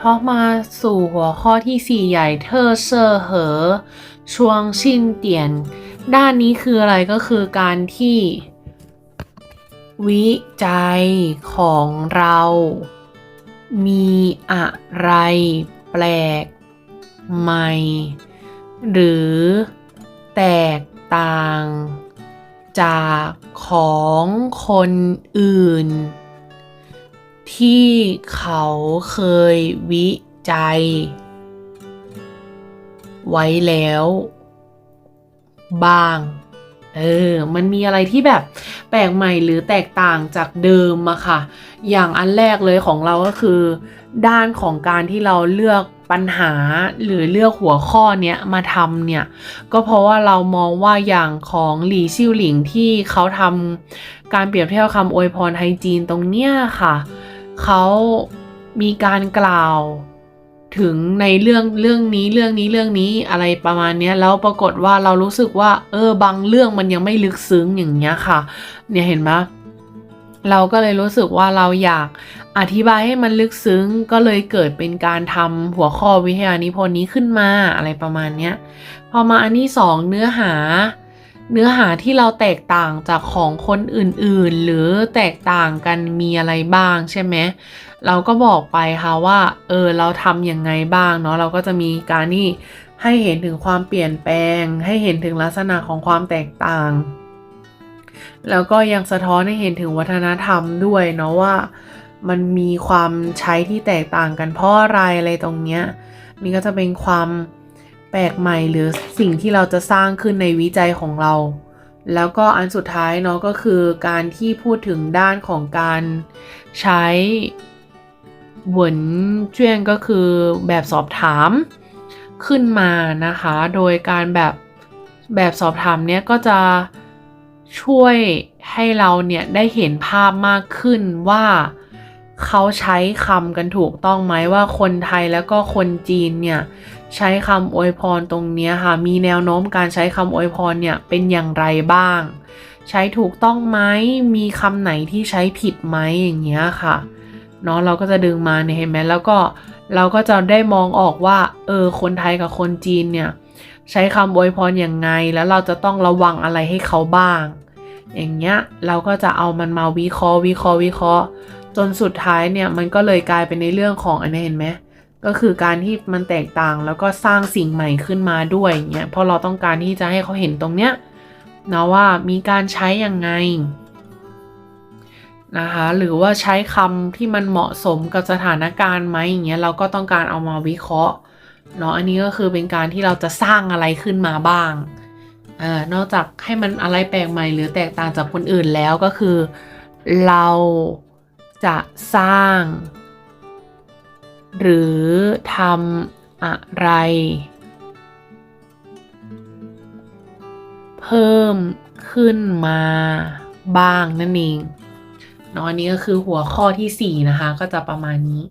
พอมาสู่หัวข้อที่ 4 ใหญ่เทอเซอเหอชวงชินเตียน ด้านนี้คืออะไรก็คือการที่ วิจัยของเรา มีอะไรแปลกใหม่ หรือแตกต่างจากของคนอื่น ที่เขาเคยวิจัย ไว้แล้ว บ้าง เออ มันมีอะไรที่แบบแปลกใหม่หรือแตกต่างจากเดิมอะค่ะ อย่างอันแรกเลยของเราก็คือ ด้านของการที่เราเลือกปัญหาหรือเลือกหัวข้อเนี้ยมาทำเนี่ย ก็เพราะว่าเรามองว่าอย่างของหลี่ซิ่วหลิงที่เขาทำการเปรียบเทียบคำอวยพรไทยจีนตรงเนี้ยค่ะ เขามีการกล่าวถึงในเรื่องเรื่องนี้เรื่องนี้เรื่องนี้อะไรประมาณนี้แล้วปรากฏว่าเรารู้สึกว่า เออบางเรื่องมันยังไม่ลึกซึ้งอย่างเงี้ยค่ะ เนี่ยเห็นไหมเราก็เลยรู้สึกว่าเราอยากอธิบายให้มันลึกซึ้งก็เลยเกิดเป็นการทำหัวข้อวิทยานิพนธ์นี้ขึ้นมาอะไรประมาณเนี้ยพอมาอันที่สองเนื้อหา เนื้อหาที่เราแตกต่างจากของคนอื่นๆ หรือแตกต่างกันมีอะไรบ้างใช่ไหมเราก็บอกไปค่ะว่าเออเราทำยังไงบ้างเนาะเราก็จะมีการที่ให้เห็นถึงความเปลี่ยนแปลง ให้เห็นถึงลักษณะของความแตกต่าง แล้วก็ยังสะท้อนให้เห็นถึงวัฒนธรรมด้วยเนาะว่ามันมีความใช้ที่แตกต่างกันเพราะอะไรอะไรตรงเนี้ยนี่ก็จะเป็นความ แปลกใหม่หรือสิ่งที่เราจะสร้างขึ้นในวิจัยของเรา แล้วก็อันสุดท้ายเนาะก็คือการที่พูดถึงด้านของการใช้หวนเจียนก็คือแบบสอบถามขึ้นมานะคะ โดยการแบบแบบสอบถามเนี้ยก็จะช่วยให้เราเนี่ยได้เห็นภาพมากขึ้นว่าเขาใช้คำกันถูกต้องไหมว่าคนไทยแล้วก็คนจีนเนี่ย ใช้คำอวยพรตรงนี้ค่ะ มีแนวโน้มการใช้คำอวยพรเนี่ยเป็นอย่างไรบ้าง ใช้ถูกต้องไหมมีคำไหนที่ใช้ผิดไหมอย่างเงี้ยค่ะเนาะเราก็จะดึงมาเนี่ยเห็นไหมแล้วก็เราก็จะได้มองออกว่าเออคนไทยกับคนจีนเนี่ยใช้คำอวยพรอย่างไง แล้วเราจะต้องระวังอะไรให้เขาบ้าง อย่างเงี้ยเราก็จะเอามันมาวิเคราะห์วิเคราะห์วิเคราะห์ จนสุดท้ายเนี่ยมันก็เลยกลายเป็นในเรื่องของอันนี้เห็นไหม ก็คือการที่มันแตกต่างแล้วก็สร้างสิ่งใหม่ขึ้นมาด้วยเงี้ยเพราะเราต้องการที่จะให้เขาเห็นตรงเนี้ยนะว่ามีการใช้ยังไงนะคะหรือว่าใช้คำที่มันเหมาะสมกับสถานการณ์ไหมอย่างเงี้ยเราก็ต้องการเอามาวิเคราะห์เนาะอันนี้ก็คือเป็นการที่เราจะสร้างอะไรขึ้นมาบ้างอ่านอกจากให้มันอะไรแปลกใหม่หรือแตกต่างจากคนอื่นแล้วก็คือ เราจะสร้าง หรือทำอะไร เพิ่มขึ้นมาบ้างนั่นเองเนาะอันนี้ก็คือหัวข้อที่ 4 นะคะ ก็จะประมาณนี้